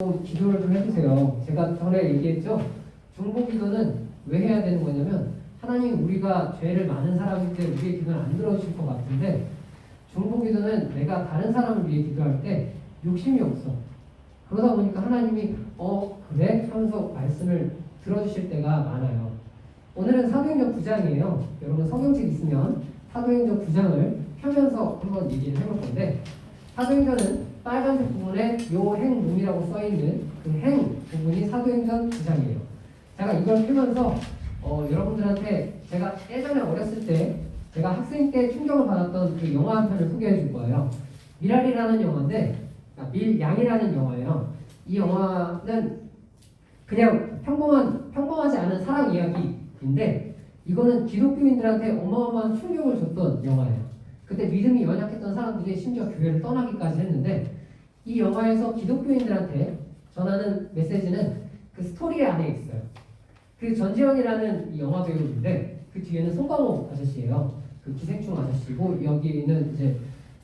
또 기도를 좀 해주세요. 제가 전에 얘기했죠. 중보 기도는 왜 해야 되는 거냐면 하나님 우리가 죄를 많은 사람인데 우리의 기도는 안 들어주실 것 같은데 중보 기도는 내가 다른 사람을 위해 기도할 때 욕심이 없어. 그러다 보니까 하나님이 어 그래 하면서 말씀을 들어주실 때가 많아요. 오늘은 사도행전 9장이에요. 여러분 성경책 있으면 사도행전 9장을 펴면서 한번 얘기를 해볼 건데 사도행전은 빨간색 부분에 요행문이라고 써있는 그 행 부분이 사도행전 9장이에요. 제가 이걸 펴면서 어, 여러분들한테 제가 예전에 어렸을 때 제가 학생 때 충격을 받았던 그 영화 한 편을 소개해 줄 거예요. 미랄이라는 영화인데 아, 밀양이라는 영화예요. 이 영화는 그냥 평범한 평범하지 않은 사랑 이야기인데 이거는 기독교인들한테 어마어마한 충격을 줬던 영화예요. 그때 믿음이 연약했던 사람들이 심지어 교회를 떠나기까지 했는데 이 영화에서 기독교인들한테 전하는 메시지는 그 스토리 안에 있어요. 그 전지현이라는 이 영화 배우인데 그 뒤에는 송강호 아저씨예요. 그 기생충 아저씨고 여기는 이제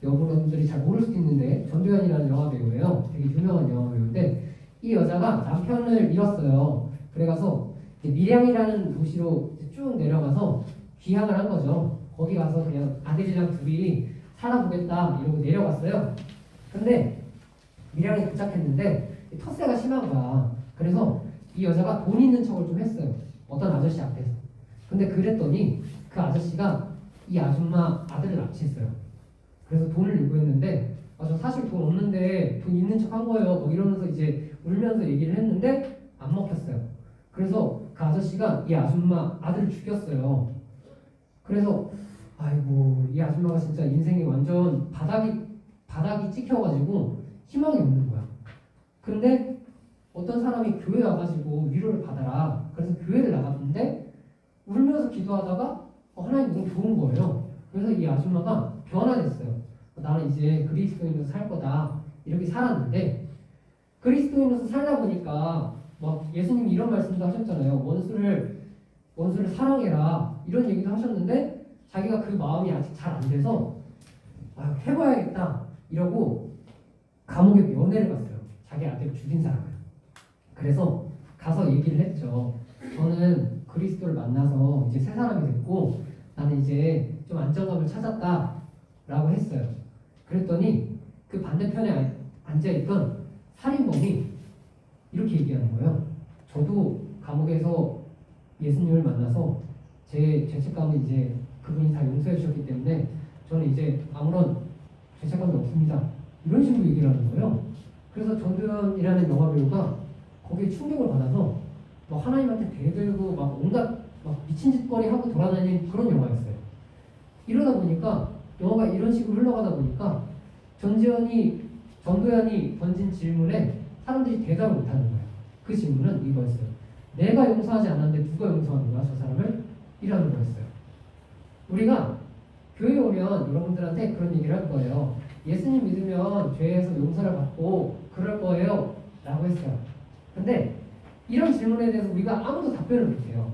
여러분들이 잘 모를 수도 있는데 전도연이라는 영화 배우예요. 되게 유명한 영화 배우인데 이 여자가 남편을 잃었어요. 그래가서 밀양이라는 도시로 쭉 내려가서 귀향을 한 거죠. 거기 가서 그냥 아들이랑 둘이 살아보겠다 이러고 내려갔어요. 근데 밀양에 도착했는데 이 텃세가 심한 거야. 그래서 이 여자가 돈 있는 척을 좀 했어요. 어떤 아저씨 앞에서. 근데 그랬더니 그 아저씨가 이 아줌마 아들을 납치했어요. 그래서 돈을 요구했는데 아, 저 사실 돈 없는데 돈 있는 척 한 거예요. 뭐 이러면서 이제 울면서 얘기를 했는데 안 먹혔어요. 그래서 그 아저씨가 이 아줌마 아들을 죽였어요. 그래서 아이고 이 아줌마가 진짜 인생이 완전 바닥이 바닥이 찍혀가지고 희망이 없는 거야. 근데 어떤 사람이 교회 와가지고 위로를 받아라. 그래서 교회를 나갔는데 울면서 기도하다가 어, 하나님 너무 좋은 거예요. 그래서 이 아줌마가 변화됐어요. 나는 이제 그리스도인으로 살 거다. 이렇게 살았는데 그리스도인으로서 살다 보니까 막 예수님이 이런 말씀도 하셨잖아요. 원수를 원수를 사랑해라 이런 얘기도 하셨는데 자기가 그 마음이 아직 잘 안 돼서 아, 해봐야겠다 이러고 감옥에 면회를 갔어요. 자기 아들을 죽인 사람을. 그래서 가서 얘기를 했죠. 저는 그리스도를 만나서 이제 새 사람이 됐고 나는 이제 좀 안정감을 찾았다라고 했어요. 그랬더니 그 반대편에 앉아있던 살인범이 이렇게 얘기하는 거예요. 저도 감옥에서 예수님을 만나서 제 죄책감을 이제 그분이 다 용서해 주셨기 때문에 저는 이제 아무런 죄책감이 없습니다. 이런 식으로 얘기를 하는 거예요. 그래서 전두현이라는 영화 배우가 거기에 충격을 받아서 막 하나님한테 대들고 막 온갖 막 미친 짓거리 하고 돌아다니는 그런 영화였어요. 이러다 보니까 영화가 이런 식으로 흘러가다 보니까 전지현이 전도연이 던진 질문에 사람들이 대답을 못하는 거예요. 그 질문은 이거였어요. 내가 용서하지 않았는데 누가 용서하는 거야 저 사람을? 이라는 거였어요. 우리가 교회 오면 여러분들한테 그런 얘기를 할 거예요. 예수님 믿으면 죄에서 용서를 받고 그럴 거예요. 라고 했어요. 근데 이런 질문에 대해서 우리가 아무도 답변을 못해요.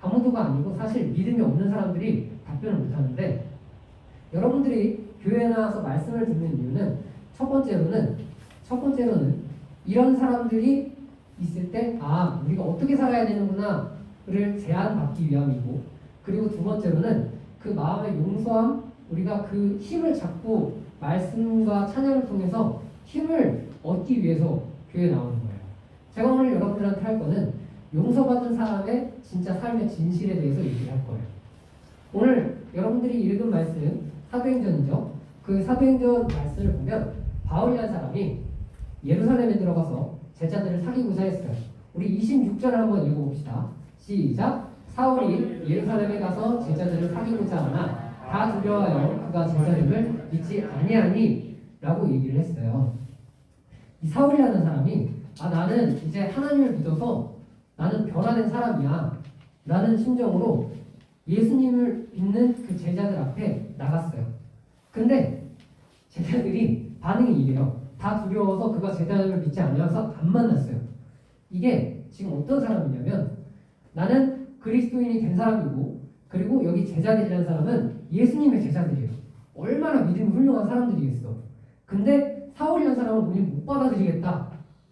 아무도가 아니고 사실 믿음이 없는 사람들이 답변을 못하는데 여러분들이 교회에 나와서 말씀을 듣는 이유는 첫 번째로는 첫 번째로는 이런 사람들이 있을 때 아 우리가 어떻게 살아야 되는구나를 제안받기 위함이고 그리고 두 번째로는 그 마음의 용서함 우리가 그 힘을 잡고 말씀과 찬양을 통해서 힘을 얻기 위해서 교회에 나오는 거예요. 제가 오늘 여러분들한테 할 거는 용서받은 사람의 진짜 삶의 진실에 대해서 얘기를 할 거예요. 오늘 여러분들이 읽은 말씀 사도행전이죠. 그 사도행전 말씀을 보면 바울이라는 사람이 예루살렘에 들어가서 제자들을 사귀고자 했어요. 우리 26절을 한번 읽어봅시다. 시작. 사울이 예루살렘에 가서 제자들을 사귀고자 하나 다 두려워하여 그가 제자들을 믿지 아니하니 라고 얘기를 했어요. 이 사울이라는 사람이 아 나는 이제 하나님을 믿어서 나는 변화된 사람이야 라는 심정으로 예수님을 믿는 그 제자들 앞에 나갔어요. 근데 제자들이 반응이 이래요. 다 두려워서 그가 제자들을 믿지 않아서 안 만났어요. 이게 지금 어떤 사람이냐면 나는 그리스도인이 된 사람이고 그리고 여기 제자들이라는 사람은 예수님의 제자들이에요. 얼마나 믿음이 훌륭한 사람들이겠어. 근데 사울이라는 사람은 우리 못 받아들이겠다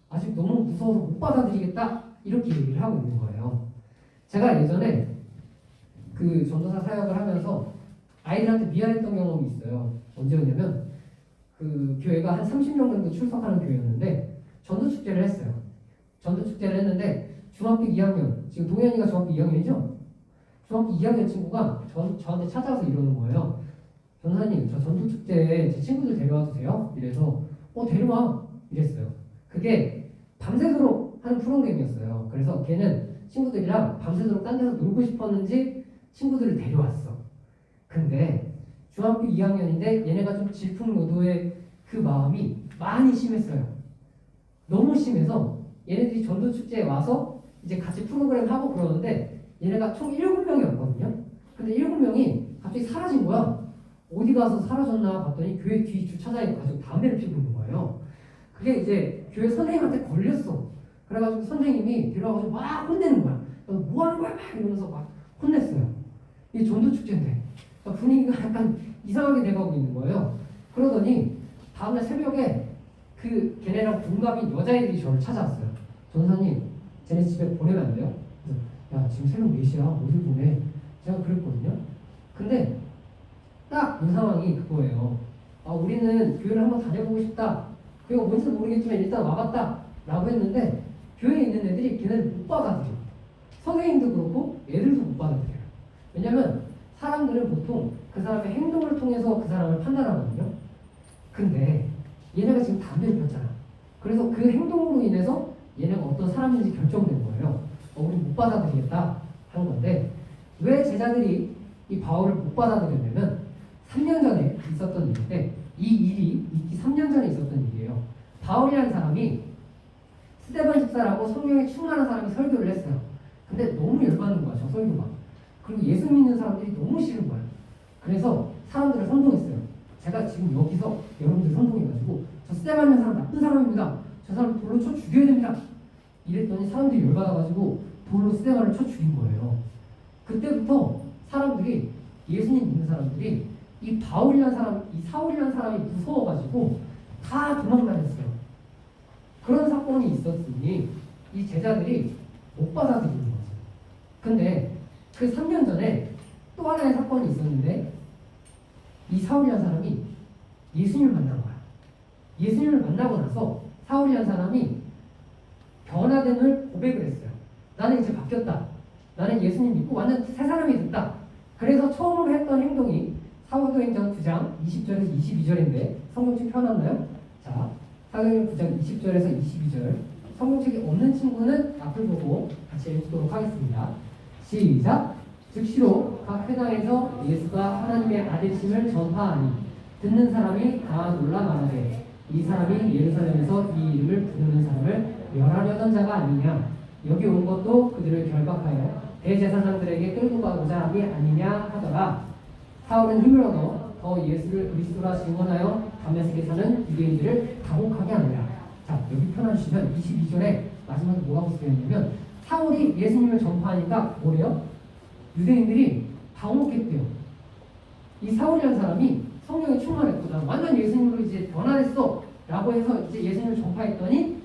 아직 너무 무서워서 못 받아들이겠다 이렇게 얘기를 하고 있는 거예요. 제가 예전에 그 전도사 사역을 하면서 아이들한테 미안했던 경험이 있어요. 언제였냐면 그 교회가 한 30명 정도 출석하는 교회였는데 전도 축제를 했어요. 전도 축제를 했는데 중학교 2학년 지금 동현이가 중학교 2학년이죠? 중학교 2학년 친구가 저, 저한테 찾아와서 이러는 거예요. 전사님 저 전도 축제에 제 친구들 데려와도 돼요? 이래서 어 데려와 이랬어요. 그게 밤새도록 하는 프로그램이었어요. 그래서 걔는 친구들이랑 밤새도록 딴 데서 놀고 싶었는지 친구들을 데려왔어. 근데 중학교 2학년인데 얘네가 좀 질풍노도의 그 마음이 많이 심했어요. 너무 심해서 얘네들이 전도 축제에 와서 이제 같이 프로그램 하고 그러는데 얘네가 총 7명이었거든요. 근데 7명이 갑자기 사라진 거야. 어디 가서 사라졌나 봤더니 교회 뒤 주차장에 가지고 담배를 피우고 있는 거예요. 그게 이제 교회 선생님한테 걸렸어. 그래가지고 선생님이 데려와가지고 막 혼내는 거야. 너뭐 하는 거야? 막 이러면서 막 혼냈어요. 이게 전도 축제인데 그러니까 분위기가 약간 이상하게 돼가고 있는 거예요. 그러더니 다음날 새벽에 그 걔네랑 동갑인 여자애들이 저를 찾아왔어요. 전사님, 쟤네 집에 보내면 안 돼요? 야 지금 새벽 4시야 어딜 보내? 제가 그랬거든요. 근데 딱 그 상황이 그거예요. 아 우리는 교회를 한번 다녀보고 싶다. 그게 뭔지 모르겠지만 일단 와봤다. 라고 했는데 교회에 있는 애들이 걔네를 못 받아들여. 선생님도 그렇고 애들도 못 받아들여요. 왜냐면 사람들은 보통 그 사람의 행동을 통해서 그 사람을 판단하거든요. 근데 얘네가 지금 담배를 피웠잖아. 그래서 그 행동으로 인해서 얘네가 어떤 사람인지 결정된 거예요. 어, 우리 못 받아들이겠다 하는 건데 왜 제자들이 이 바울을 못 받아들였냐면 3년 전에 있었던 일인데 이 일이 있기 3년 전에 있었던 일이에요. 바울이라는 사람이 스테반 집사라고 성령에 충만한 사람이 설교를 했어요. 근데 너무 열받는 거야, 저 설교가. 그리고 예수 믿는 사람들이 너무 싫은 거야. 그래서 사람들을 선동했어요. 제가 지금 여기서 여러분들 선동해가지고 저 스테반이라는 사람 나쁜 사람입니다. 저 사람 돌로 쳐 죽여야 됩니다. 이랬더니 사람들이 열받아가지고 돌로 스테반을 쳐 죽인 거예요. 그때부터 사람들이 예수님 믿는 사람들이 이 바울이라는 사람, 이 사울이라는 사람이 무서워가지고 다 도망다녔어요. 그런 사건이 있었으니 이 제자들이 못 받아들이는 거죠. 근데 그 3년 전에 또 하나의 사건이 있었는데 이 사울이라는 사람이 예수님을 만난 거야. 예수님을 만나고 나서 사울이라는 사람이 변화됨을 고백을 했어요. 나는 이제 바뀌었다. 나는 예수님 믿고 완전 새 사람이 됐다. 그래서 처음으로 했던 행동이 사도행전 9장 20절에서 22절인데 성경책 펴놨나요? 자, 사도행전 9장 20절에서 22절 성경책이 없는 친구는 앞을 보고 같이 읽도록 하겠습니다. 시작! 즉시로 각 회당에서 예수가 하나님의 아들심을 전파하니 듣는 사람이 다 놀라 말하되 이 사람이 예루살렘에서 이 이름을 부르는 사람을 멸하려던 자가 아니냐 여기 온 것도 그들을 결박하여 대제사장들에게 끌고 가고자 함이 아니냐 하더라 사울은 힘을 얻어 더 예수를 그리스도라 증언하여 다메섹에 사는 유대인들을 당혹하게 하느라 자 여기 펴놔주시면 22절에 마지막에 뭐라고 쓰여있냐면 사울이 예수님을 전파하니까 뭐래요? 유대인들이 당혹했대요. 이 사울이라는 사람이 성령에 충만했고 난 완전 예수님으로 이제 변화됐어 라고 해서 이제 예수님을 전파했더니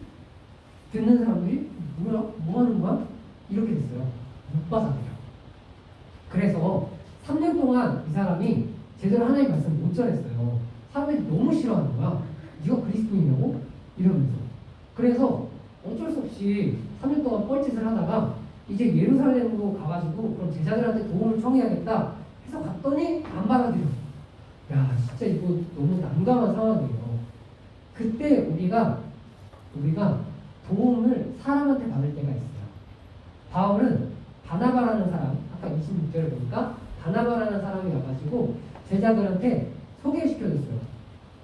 듣는 사람들이 뭐야? 뭐 하는 거야? 이렇게 됐어요. 못 받아들여. 그래서 3년 동안 이 사람이 제대로 하나님 말씀 못 전했어요. 사람들이 너무 싫어하는 거야. 네가 그리스도이냐고? 이러면서. 그래서 어쩔 수 없이 3년 동안 뻘짓을 하다가 이제 예루살렘으로 가가지고 그럼 제자들한테 도움을 청해야겠다 해서 갔더니 안 받아들여. 야 진짜 이거 너무 난감한 상황이에요. 그때 우리가 우리가 도움을 사람한테 받을 때가 있어요. 바울은 바나바라는 사람 아까 26절에 보니까 바나바라는 사람이 와가지고 제자들한테 소개시켜줬어요.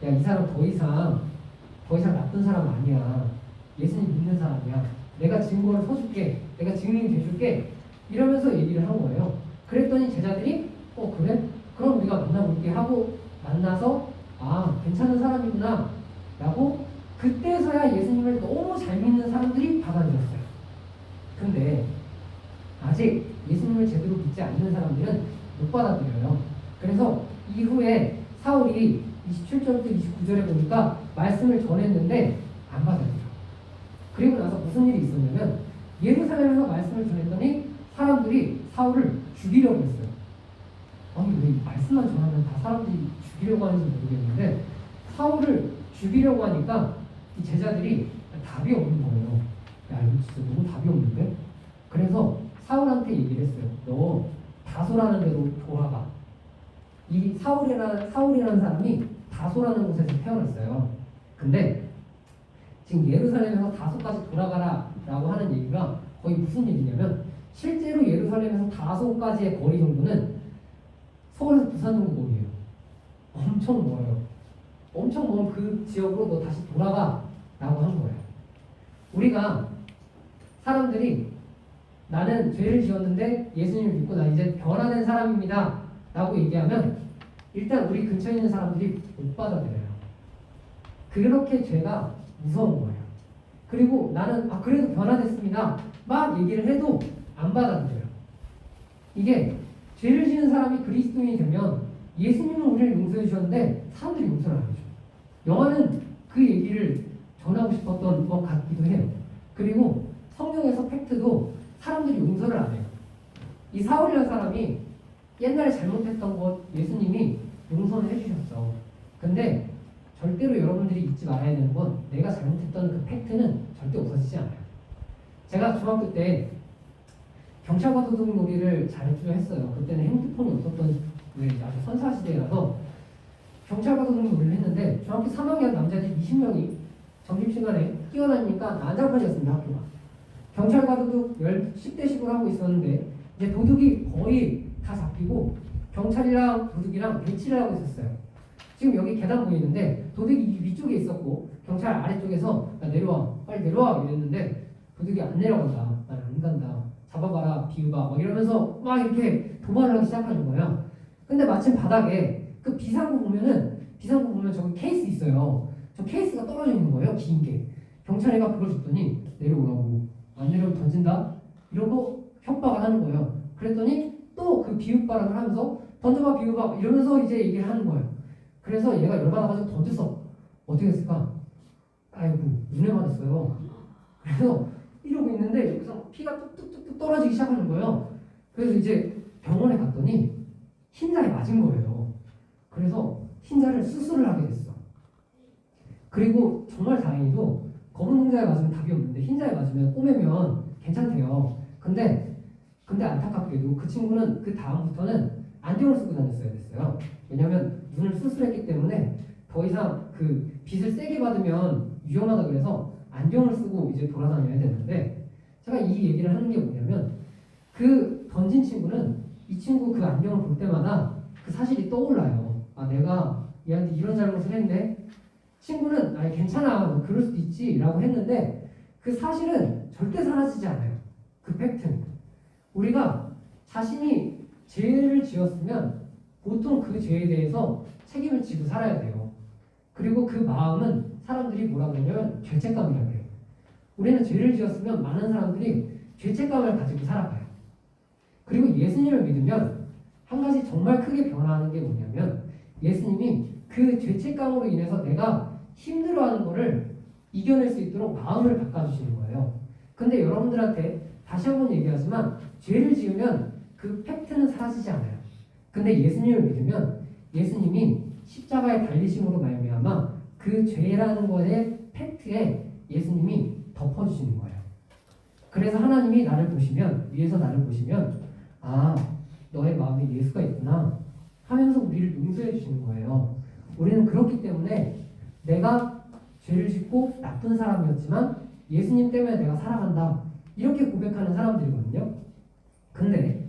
야 이 사람 더 이상 더 이상 나쁜 사람 아니야. 예수님 믿는 사람이야. 내가 증거를 서줄게. 내가 증인이 돼줄게. 이러면서 얘기를 한 거예요. 그랬더니 제자들이 어 그래? 그럼 우리가 만나볼게 하고 만나서 아 괜찮은 사람이구나 라고 그때서야 예수님을 너무 잘 믿는 사람들이 받아들였어요. 근데 아직 예수님을 제대로 믿지 않는 사람들은 못 받아들여요. 그래서 이후에 사울이 27절부터 29절에 보니까 말씀을 전했는데 안 받아들여. 무슨 일이 있었냐면 예루살렘에서 말씀을 전했더니 사람들이 사울을 죽이려고 했어요. 아니 왜 말씀만 전하면 다 사람들이 죽이려고 하는지 모르겠는데 사울을 죽이려고 하니까 이 제자들이 답이 없는 거예요. 야 이거 진짜 너무 답이 없는데? 그래서 사울한테 얘기를 했어요. 너 다소라는 데로 돌아가. 이 사울이라는 사울이라는 사람이 다소라는 곳에서 태어났어요. 근데 지금 예루살렘에서 다소까지 돌아가라 라고 하는 얘기가 거의 무슨 얘기냐면 실제로 예루살렘에서 다소까지의 거리 정도는 서울에서 부산 정도 거리예요. 엄청 멀어요. 엄청 먼 그 지역으로 너 다시 돌아가 라고 한 거예요. 우리가 사람들이 나는 죄를 지었는데 예수님을 믿고 나 이제 변화된 사람입니다. 라고 얘기하면 일단 우리 근처에 있는 사람들이 못 받아들여요. 그렇게 죄가 무서운 거예요. 그리고 나는 아 그래도 변화됐습니다. 막 얘기를 해도 안 받아들여요. 이게 죄를 지은 사람이 그리스도인이 되면 예수님은 우리를 용서해 주셨는데 사람들이 용서를 안 해줘. 영화는 그 얘기를 전하고 싶었던 것 같기도 해요. 그리고 성경에서 팩트도 사람들이 용서를 안 해요. 이 사울이라는 사람이 옛날에 잘못했던 것 예수님이 용서를 해주셨어. 근데 절대로 여러분들이 잊지 말아야 되는 건 내가 잘못했던 그 팩트는 절대 없어지지 않아요. 제가 중학교 때 경찰과 도둑 놀이를 자주 했어요. 그때는 핸드폰이 없었던 그 아주 선사 시대라서 경찰과 도둑 놀이를 했는데 중학교 3학년 남자들 20명이 점심시간에 뛰어다니니까 난장판이었습니다 학교가. 경찰과 도둑 10대 10을 하고 있었는데 이제 도둑이 거의 다 잡히고 경찰이랑 도둑이랑 배치를 하고 있었어요. 지금 여기 계단 보이는데 도둑이 위쪽에 있었고 경찰 아래쪽에서 야, 내려와 빨리 내려와 이랬는데 도둑이 안 내려간다 난 안 간다 잡아봐라 비우봐 막 이러면서 막 이렇게 도발을 하기 시작하는 거예요. 근데 마침 바닥에 그 비상구 보면은 비상구 보면 저기 케이스 있어요. 저 케이스가 떨어져 있는 거예요 긴 게. 경찰이가 그걸 줬더니 내려오라고 안 내려오면 던진다 이러고 협박을 하는 거예요. 그랬더니 또 그 비웃바람을 하면서 던져봐 비우봐 이러면서 이제 얘기를 하는 거예요. 그래서 얘가 열받아가지고 던졌어. 어떻게 했을까? 아이고 눈에 맞았어요. 그래서 이러고 있는데 여기서 피가 뚝뚝뚝뚝 떨어지기 시작하는 거예요. 그래서 이제 병원에 갔더니 흰자에 맞은 거예요. 그래서 흰자를 수술을 하게 됐어. 그리고 정말 다행히도 검은 흰자에 맞으면 답이 없는데 흰자에 맞으면 꼬매면 괜찮대요. 근데 근데 안타깝게도 그 친구는 그 다음부터는 안경을 쓰고 다녔어야 됐어요. 왜냐하면 눈을 수술했기 때문에 더 이상 그 빛을 세게 받으면 위험하다 그래서 안경을 쓰고 이제 돌아다녀야 되는데 제가 이 얘기를 하는 게 뭐냐면 그 던진 친구는 이 친구 그 안경을 볼 때마다 그 사실이 떠올라요. 아 내가 얘한테 이런 잘못을 했네. 친구는 아니 괜찮아 너 그럴 수도 있지라고 했는데 그 사실은 절대 사라지지 않아요. 그 팩트는 우리가 자신이 죄를 지었으면 보통 그 죄에 대해서 책임을 지고 살아야 돼요. 그리고 그 마음은 사람들이 뭐라고 하냐면 죄책감이라고 해요. 우리는 죄를 지었으면 많은 사람들이 죄책감을 가지고 살아가요. 그리고 예수님을 믿으면 한 가지 정말 크게 변화하는 게 뭐냐면 예수님이 그 죄책감으로 인해서 내가 힘들어하는 거를 이겨낼 수 있도록 마음을 바꿔주시는 거예요. 근데 여러분들한테 다시 한번 얘기하지만 죄를 지으면 그 팩트는 사라지지 않아요. 근데 예수님을 믿으면 예수님이 십자가에 달리심으로 말미암아 그 죄라는 것의 팩트에 예수님이 덮어주시는 거예요. 그래서 하나님이 나를 보시면 위에서 나를 보시면 아 너의 마음에 예수가 있구나 하면서 우리를 용서해 주시는 거예요. 우리는 그렇기 때문에 내가 죄를 짓고 나쁜 사람이었지만 예수님 때문에 내가 살아간다 이렇게 고백하는 사람들이거든요. 근데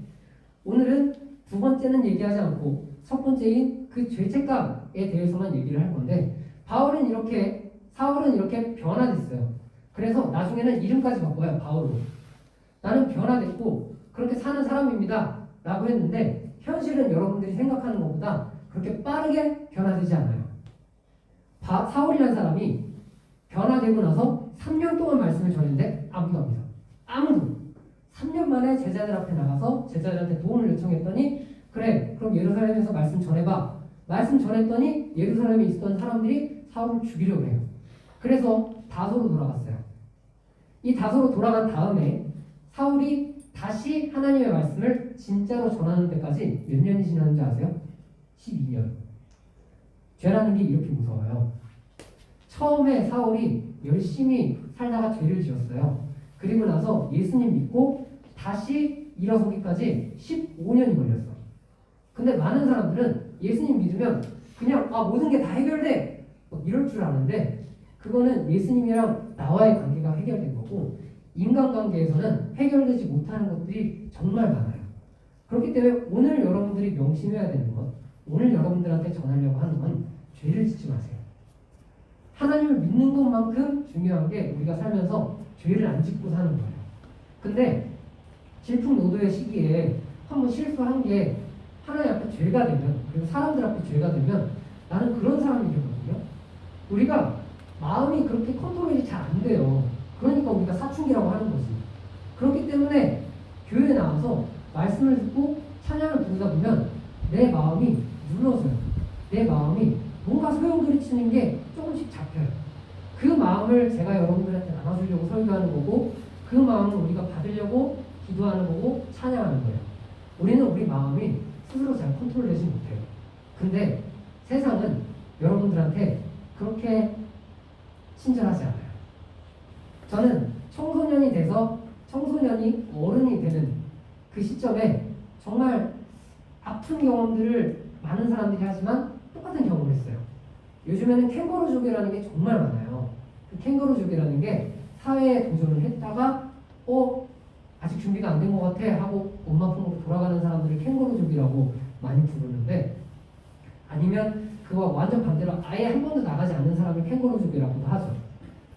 오늘은 두 번째는 얘기하지 않고 첫 번째인 그 죄책감에 대해서만 얘기를 할 건데 바울은 이렇게 사울은 이렇게 변화됐어요. 그래서 나중에는 이름까지 바꿔요 바울로. 나는 변화됐고 그렇게 사는 사람입니다. 라고 했는데 현실은 여러분들이 생각하는 것보다 그렇게 빠르게 변화되지 않아요. 바, 사울이라는 사람이 변화되고 나서 3년 동안 말씀을 전했는데 아무도 안 믿어. 아무도. 3년 만에 제자들 앞에 나가서 제자들한테 도움을 요청했더니 그래 그럼 예루살렘에서 말씀 전해봐. 말씀 전했더니 예루살렘에 있었던 사람들이 사울을 죽이려고 해요. 그래서 다소로 돌아갔어요. 이 다소로 돌아간 다음에 사울이 다시 하나님의 말씀을 진짜로 전하는 데까지 몇 년이 지났는지 아세요? 12년. 죄라는 게 이렇게 무서워요. 처음에 사울이 열심히 살다가 죄를 지었어요. 그리고 나서 예수님 믿고 다시 일어서기까지 15년이 걸렸어. 근데 많은 사람들은 예수님 믿으면 그냥 아 모든 게 다 해결돼 뭐 이럴 줄 아는데 그거는 예수님이랑 나와의 관계가 해결된 거고 인간관계에서는 해결되지 못하는 것들이 정말 많아요. 그렇기 때문에 오늘 여러분들이 명심해야 되는 것, 오늘 여러분들한테 전하려고 하는 건 죄를 짓지 마세요. 하나님을 믿는 것만큼 중요한 게 우리가 살면서 죄를 안 짓고 사는 거예요. 근데 질풍노도의 시기에 한번 실수한 게 하나님 앞에 죄가 되면 그리고 사람들 앞에 죄가 되면 나는 그런 사람이 되거든요. 우리가 마음이 그렇게 컨트롤이 잘 안 돼요. 그러니까 우리가 사춘기라고 하는 거지. 그렇기 때문에 교회에 나와서 말씀을 부르다 보면 내 마음이 눌러져요. 내 마음이 뭔가 소용돌이치는 게 조금씩 잡혀요. 그 마음을 제가 여러분들한테 나눠주려고 설교하는 거고 그 마음을 우리가 받으려고 기도하는 거고 찬양하는 거예요. 우리는 우리 마음이 스스로 잘 컨트롤되지 못해요. 근데 세상은 여러분들한테 그렇게 친절하지 않아요. 저는 청소년이 돼서 청소년이 어른이 되는 그 시점에 정말 아픈 경험들을 많은 사람들이 하지만 똑같은 경험을 했어요. 요즘에는 캥거루족이라는 게 정말 많아요. 그 캥거루족이라는 게 사회에 도전을 했다가 어 아직 준비가 안 된 것 같아 하고 엄마 품으로 돌아가는 사람들을 캥거루족이라고 많이 부르는데 아니면 그와 완전 반대로 아예 한 번도 나가지 않는 사람을 캥거루족이라고도 하죠.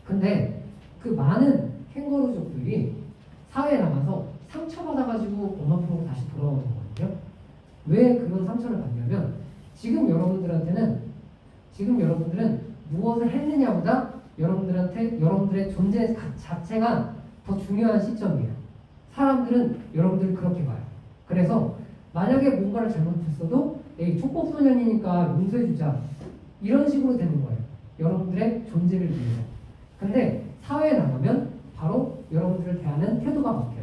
근데 그 많은 캥거루족들이 사회에 나가서 상처받아가지고 엄마 품으로 다시 돌아오는 거거든요. 왜 그런 상처를 받냐면 지금 여러분들한테는 지금 여러분들은 무엇을 했느냐보다 여러분들한테 여러분들의 존재 가- 자체가 더 중요한 시점이에요. 사람들은 여러분들을 그렇게 봐요. 그래서 만약에 뭔가를 잘못했어도 에이 촉법 소년이니까 용서해주자 이런 식으로 되는 거예요. 여러분들의 존재를 위해서. 근데 사회에 나가면 바로 여러분들을 대하는 태도가 바뀌어요.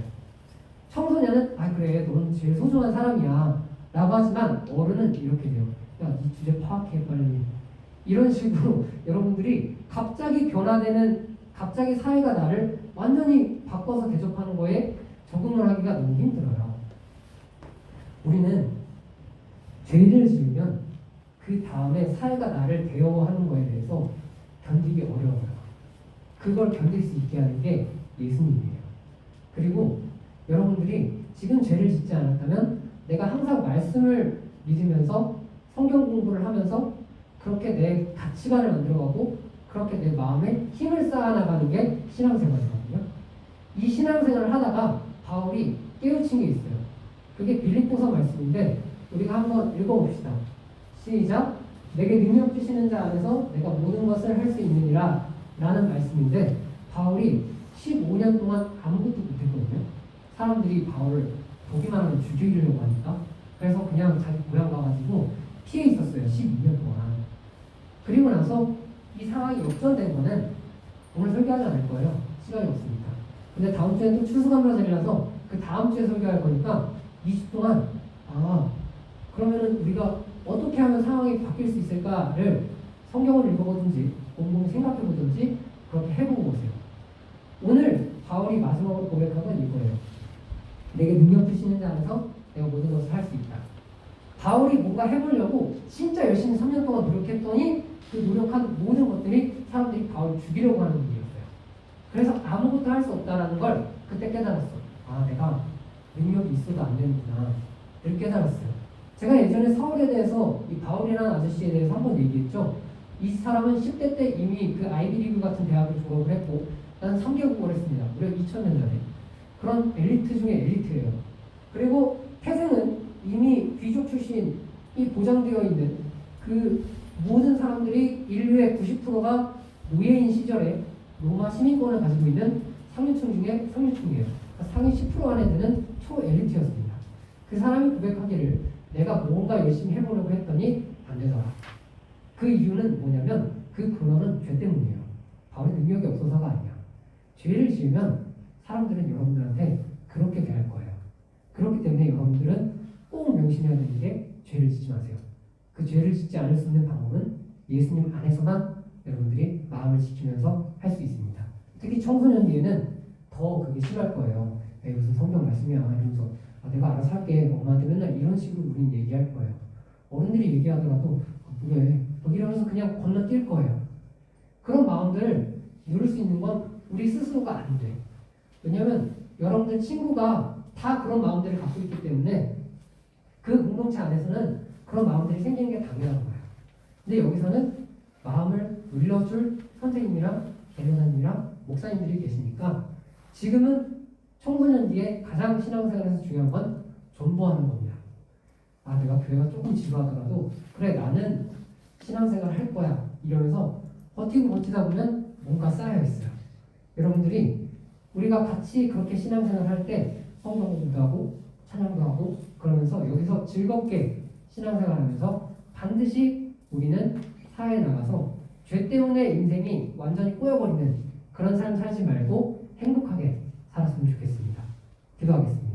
청소년은 아 그래 너는 제일 소중한 사람이야 라고 하지만 어른은 이렇게 돼요. 야이 주제 파악해 빨리. 이런 식으로 여러분들이 갑자기 변화되는 갑자기 사회가 나를 완전히 바꿔서 대접하는 거에 적응을 하기가 너무 힘들어요. 우리는 죄를 지으면 그 다음에 사회가 나를 대여하는 거에 대해서 견디기 어려워요. 그걸 견딜 수 있게 하는 게 예수님이에요. 그리고 여러분들이 지금 죄를 짓지 않았다면 내가 항상 말씀을 믿으면서 성경 공부를 하면서 그렇게 내 가치관을 만들어가고 그렇게 내 마음에 힘을 쌓아나가는 게 신앙생활이거든요. 이 신앙생활을 하다가 바울이 깨우친 게 있어요. 그게 빌립보서 말씀인데 우리가 한번 읽어봅시다. 시작. 내게 능력 주시는 자 안에서 내가 모든 것을 할 수 있느니라 라는 말씀인데 바울이 15년 동안 아무것도 못했거든요. 사람들이 바울을 보기만 하면 죽이려고 하니까 그래서 그냥 자기 고향 가가지고 피해 있었어요. 12년 동안. 그리고 나서 이 상황이 역전된 거는 오늘 설교하지 않을 거예요. 시간이 없으니까. 근데 다음 주에 또 추수감사절이라서 그 다음 주에 설교할 거니까 2주 동안 아 그러면은 우리가 어떻게 하면 상황이 바뀔 수 있을까를 성경을 읽어보든지 곰곰이 생각해보든지 그렇게 해보고 오세요. 오늘 바울이 마지막으로 고백한 건 이거예요. 내게 능력 주시는 자 안에서 내가 모든 것을 할 수 있다. 바울이 뭔가 해보려고 진짜 열심히 3년 동안 노력했더니 그 노력한 모든 것들이 사람들이 바울을 죽이려고 하는 일이었어요. 그래서 아무것도 할 수 없다라는 걸 그때 깨달았어. 아, 내가 능력이 있어도 안 되는구나. 를 깨달았어요. 제가 예전에 서울에 대해서 이 바울이라는 아저씨에 대해서 한번 얘기했죠. 이 사람은 10대 때 이미 그 아이비리그 같은 대학을 졸업을 했고 난 3개국어를 했습니다. 무려 2000년 전에. 그런 엘리트 중에 엘리트예요. 그리고 태생은 이미 귀족 출신이 보장되어 있는 그 모든 사람들이 인류의 90%가 노예인 시절에 로마 시민권을 가지고 있는 상류층 중에 상류층이에요. 그러니까 상위 10% 안에 드는 초엘리트였습니다. 그 사람이 고백하기를 내가 뭔가 열심히 해보려고 했더니 안 되더라. 그 이유는 뭐냐면 그 근원은 죄 때문이에요. 바울의 능력이 없어서가 아니야. 죄를 지으면 사람들은 여러분들한테 그렇게 대할 거예요. 그렇기 때문에 여러분들은 꼭 명심해야 되는 게 죄를 짓지 마세요. 그 죄를 짓지 않을 수 있는 방법은 예수님 안에서만 여러분들이 마음을 지키면서 할 수 있습니다. 특히 청소년기에는 더 그게 심할 거예요. 에이, 무슨 성경 말씀이야 이러면서 아, 내가 알아서 할게 엄마한테 맨날 이런 식으로 우린 얘기할 거예요. 어른들이 얘기하더라도 아, 왜? 뭐 이러면서 그냥 건너뛸 거예요. 그런 마음들 누를 수 있는 건 우리 스스로가 안 돼. 왜냐면 여러분들 친구가 다 그런 마음들을 갖고 있기 때문에 그 공동체 안에서는 그런 마음들이 생기는 게 당연한 거예요. 근데 여기서는 마음을 눌러줄 선생님이랑 개교사님이랑 목사님들이 계시니까 지금은 청소년 뒤에 가장 신앙생활에서 중요한 건 존버하는 겁니다. 아 내가 교회가 조금 지루하더라도 그래 나는 신앙생활 할 거야 이러면서 버티고 버티다 보면 뭔가 쌓여 있어요. 여러분들이 우리가 같이 그렇게 신앙생활 할 때 성경 공부도 하고 찬양도 하고 그러면서 여기서 즐겁게 신앙생활하면서 반드시 우리는 사회에 나가서 죄 때문에 인생이 완전히 꼬여버리는 그런 삶 살지 말고 행복하게 살았으면 좋겠습니다. 기도하겠습니다.